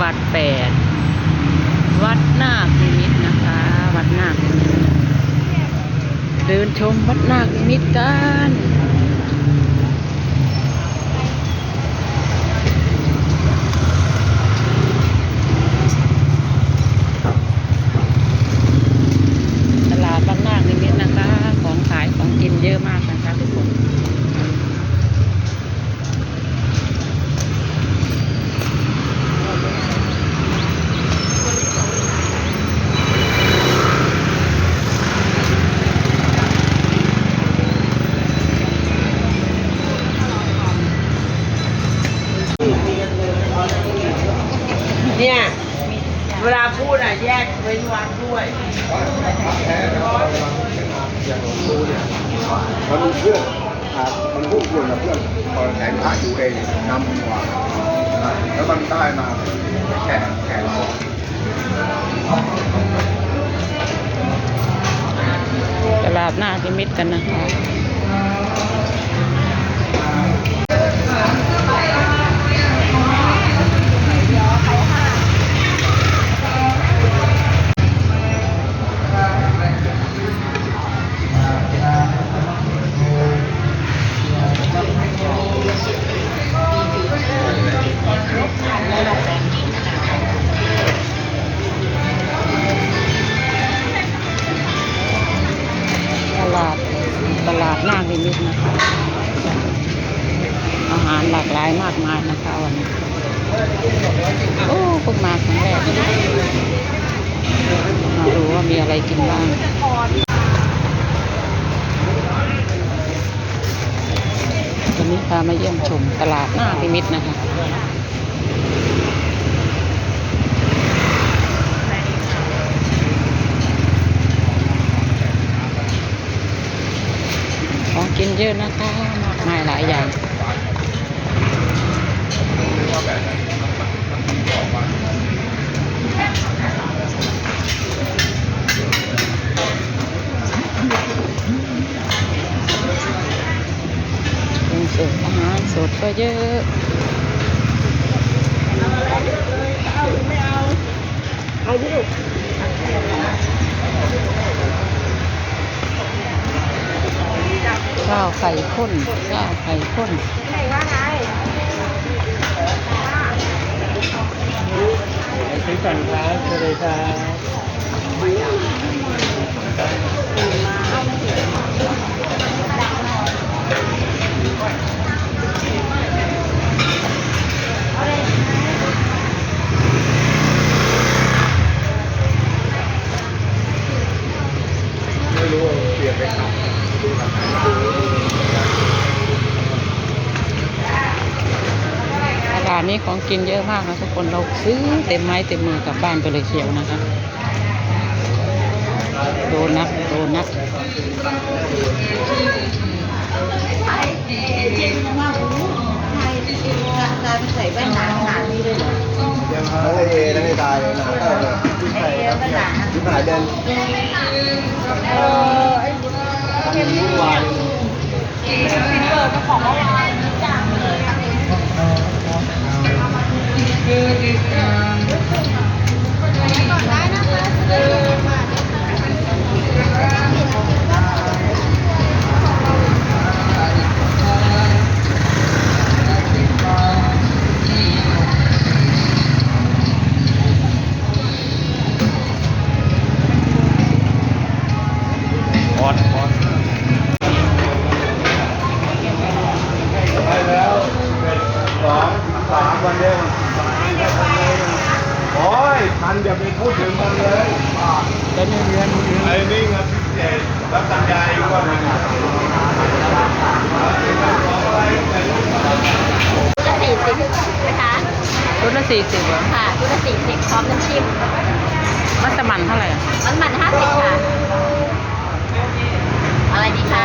วัสดแปดวัดนาคนิมิตนะคะ วัดนาคเดินชมวัดนาคนิมิตกัน ตลาดบางนาคนิมิตนะคะ ของขายของกินเยอะมากนะคะทุกคน เนี่ย เวลา พูดอะแยกเว้นวรรคด้วยมันมีเพื่อนครับมันพูดคุยกับเพื่อนตอนแข่งขันอยู่เองนำหัวนะแล้วมันได้มาแข่งแข่งตลาดหน้าพิมิตกันนะคะ ลากหลายมากมายนะคะวันนี้โอ้เพิ่งมาครั้งแรกมาดูว่ามีอะไรกินบ้างวันนี้พามาเยี่ยมชมตลาดหน้าพิมิตนะคะของกินเยอะนะคะมากมายหลายอย่าง เป็นสดอาหารสดก็เยอะข้าวไข่ข้นข้าวไข่ข้น ซื้อก่อนครับเลยครับไม่รู้ว่าเปลี่ยนไปไหนตลาดนี้ของกินเยอะมากนะทุกคนเราซื้อเต็มไม้เต็มมือกลับบ้านไปเลยเชียวนะคะโดนัทโดนัทใส่แว่นหนาขนาดนี้เลยเหรอยังทั้งไอเอทั้งไอตายเลยนะเออที่ไหนครับที่ไหนเดินเออไอ้ทำวุ่นวายเปิดกระป๋องเมื่อวาน มวันเดียวโอ้ยพันอย่าไปพูดถึงมันเลยอ่าแล้วนี่เงินไอ้นี่เงินพิเศษรับสัญญาอีกว่าหนึ่งชุดละสี่สิบนะคะชุดละสี่สิบเหรอค่ะชุดละสี่สิบพร้อมน้ำจิ้มมัสมั่นเท่าไหร่อะมันมันห้าสิบค่ะ อะไรดีคะ